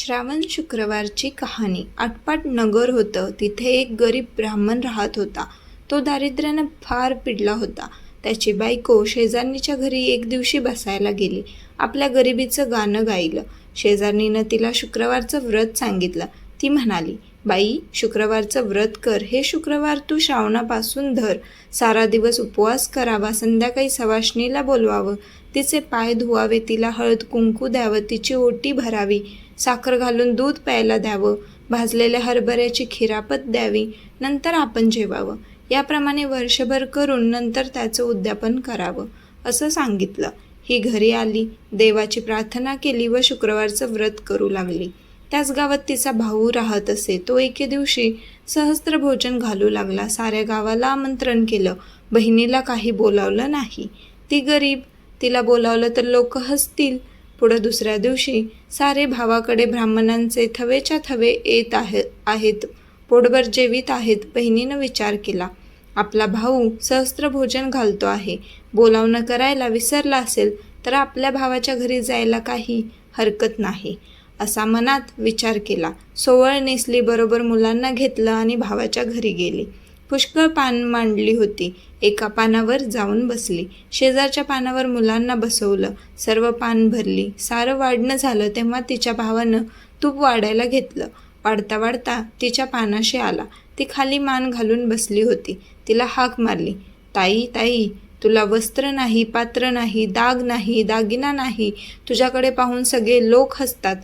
श्रावण शुक्रवारची कहाणी. आटपाट नगर होतं. तिथे एक गरीब ब्राह्मण राहत होता. तो दारिद्र्यानं फार पिडला होता. त्याची बायको शेजारणीच्या घरी एक दिवशी बसायला गेली. आपल्या गरिबीचं गाणं गायलं. शेजारणीनं तिला शुक्रवारचं व्रत सांगितलं. ती म्हणाली बाई शुक्रवारचं व्रत कर. हे शुक्रवार तू श्रावणापासून धर. सारा दिवस उपवास करावा. संध्याकाळी सवाष्णीला बोलवावं. तिचे पाय धुवावे. तिला हळद कुंकू द्यावं. तिची ओटी भरावी. साखर घालून दूध प्यायला द्यावं. भाजलेल्या हरभऱ्याची खिरापत द्यावी. नंतर आपण जेवावं. याप्रमाणे वर्षभर करून नंतर त्याचं उद्यापन करावं असं सांगितलं. ही घरी आली. देवाची प्रार्थना केली व शुक्रवारचं व्रत करू लागली. त्याच गावात तिचा भाऊ राहत असे. तो एके दिवशी सहस्त्र भोजन घालू लागला. साऱ्या गावाला आमंत्रण केलं. बहिणीला काही बोलावलं नाही. ती गरीब तिला बोलावलं तर लोक हसतील. पुढं दुसऱ्या दिवशी सारे भावाकडे ब्राह्मणांचे थवेच्या थवे येत आहे आहेत. पोटभर जेवीत आहेत. बहिणीनं विचार केला. आपला भाऊ सहस्त्र भोजन घालतो आहे. बोलावणं करायला विसरला असेल तर आपल्या भावाच्या घरी जायला काही हरकत नाही. असा मनात विचार केला. सोवळ नेसली बरोबर मुलांना घेतलं आणि भावाच्या घरी गेली. पुष्कळ पान मांडली होती. एका पानावर जाऊन बसली. शेजारच्या पानावर मुलांना बसवलं. सर्व पान भरली. सारं वाढणं झालं तेव्हा तिच्या भावानं तूप वाढायला घेतलं. वाढता वाढता तिच्या पानाशी आला. ती खाली मान घालून बसली होती. तिला हाक मारली. ताई ताई तुला वस्त्र नाही पात्र नाही दाग नाही दागिना नाही. तुझ्याकडे पाहून सगळे लोक हसतात.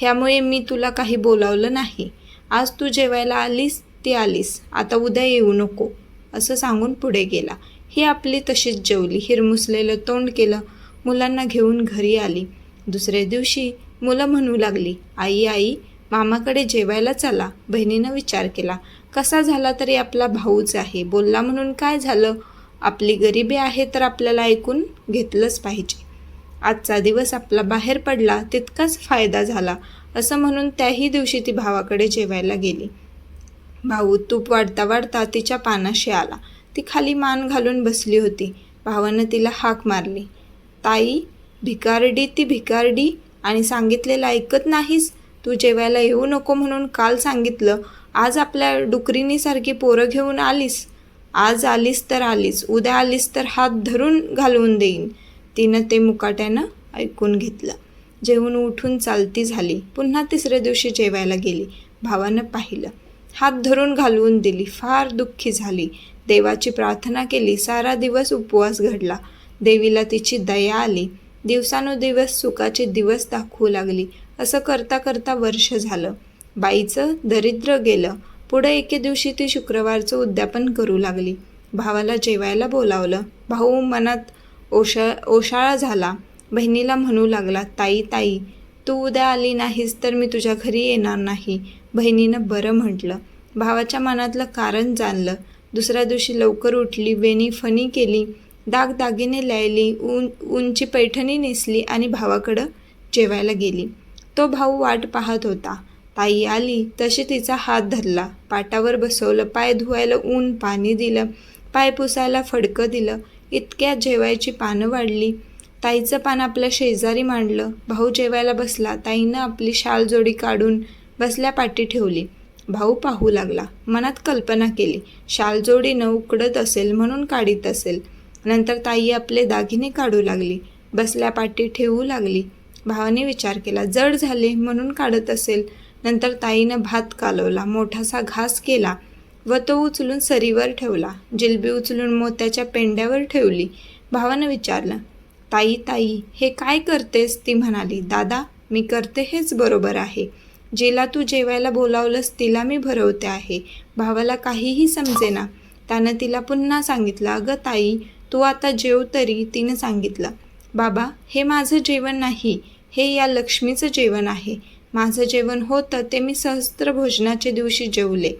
ह्यामुळे मी तुला काही बोलावलं नाही. आज तू जेवायला आलीस ती आलीस. आता उद्या येऊ नको. असं सांगून पुढे गेला. ही आपली तशीच जेवली. हिरमुसलेलं तोंड केलं. मुलांना घेऊन घरी आली. दुसऱ्या दिवशी मुलं म्हणू लागली आई आई मामाकडे जेवायला चला. बहिणीनं विचार केला कसा झाला तरी आपला भाऊच आहे. बोलला म्हणून काय झालं? आपली गरिबी आहे तर आपल्याला ऐकून घेतलंच पाहिजे. आजचा दिवस आपला बाहेर पडला तितकाच फायदा झाला असं म्हणून त्याही दिवशी ती भावाकडे जेवायला गेली. भाऊ तूप वाढता वाढता तिच्या पानाशी आला. ती खाली मान घालून बसली होती. भावानं तिला हाक मारली. ताई भिकारडी ती भिकारडी आणि सांगितलेलं ऐकत नाहीस? तू जेवायला येऊ नको म्हणून काल सांगितलं आज आपल्या डुकरीनीसारखी पोरं घेऊन आलीस. आज आलीस तर आलीस उद्या आलीस तर हात धरून घालवून देईन. तिनं ते मुकाट्यानं ऐकून घेतलं. जेवून उठून चालती झाली. पुन्हा तिसऱ्या दिवशी जेवायला गेली. भावानं पाहिलं. हात धरून घालवून दिली. फार दुःखी झाली. देवाची प्रार्थना केली. सारा दिवस उपवास घडला. देवीला तिची दया आली. दिवसानुदिवस सुखाचे दिवस दाखवू लागली. असं करता करता वर्ष झालं. बाईचं दरिद्र गेलं. पुढे एके दिवशी ती शुक्रवारचं उद्यापन करू लागली. भावाला जेवायला बोलावलं. भाऊ मनात ओशा ओशाळा झाला. बहिणीला म्हणू लागला ताई ताई तू उद्या आली नाहीस तर मी तुझ्या घरी येणार नाही. बहिणीनं बरं म्हटलं. भावाच्या मनातलं कारण जाणलं. दुसऱ्या दिवशी लवकर उठली वेणी फणी केली दागदागिने लायली ऊन उंची पैठणी नेसली आणि भावाकडं जेवायला गेली. तो भाऊ वाट पाहत होता. ताई आली. तशी तिचा हात धरला. पाटावर बसवलं पाय धुवायला ऊन पाणी दिलं पाय पुसायला फडकं दिलं. इतक्यात जेवायची पानं वाढली. ताईचं पान आपल्या शेजारी मांडलं. भाऊ जेवायला बसला. ताईनं आपली शाल जोडी काढून बसल्या पाठी ठेवली. भाऊ पाहू लागला. मनात कल्पना केली. शाल जोडीनं उकडत असेल म्हणून काढीत असेल. नंतर ताई आपले दागिने काढू लागली. बसल्या पाठी ठेवू लागली. भावाने विचार केला जड झाले म्हणून काढत असेल. नंतर ताईनं भात कालवला. मोठासा घास केला. व तो उचलून सरीवर ठेवला. जिलबी उचलून मोत्याच्या पेंड्यावर ठेवली. भावानं विचारलं ताई ताई हे काय करतेस? ती म्हणाली दादा मी करते हेच बरोबर आहे. जिला तू जेवायला बोलावलंस तिला मी भरवते आहे. भावाला काहीही समजेना. त्यानं तिला पुन्हा सांगितलं अगं ताई तू आता जेव तरी तिनं सांगितलं. बाबा हे माझं जेवण नाही. हे या लक्ष्मीचं जेवण आहे. माझं जेवण होतं ते मी सहस्त्र भोजनाच्या दिवशी जेवले.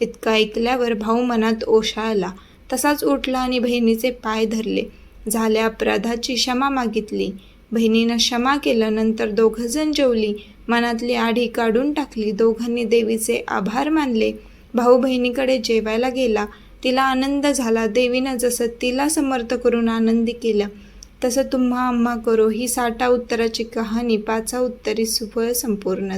इतकं ऐकल्यावर भाऊ मनात ओशाळला तसाच उठला आणि बहिणीचे पाय धरले. झाल्या अपराधाची क्षमा मागितली. बहिणीनं क्षमा केलं नंतर दोघंजण जेवली. मनातली आढी काढून टाकली. दोघांनी देवीचे आभार मानले. भाऊ बहिणीकडे जेवायला गेला. तिला आनंद झाला. देवीनं जसं तिला समर्थ करून आनंदी केलं तसं तुम्हा आम्हा करो. ही साठा उत्तराची कहाणी. पाचा उत्तरी सुफळ संपूर्ण.